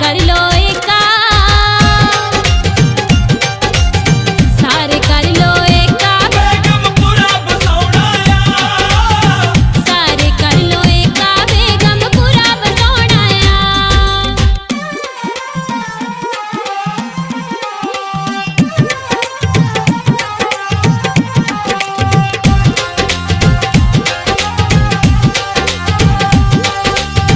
కరిలో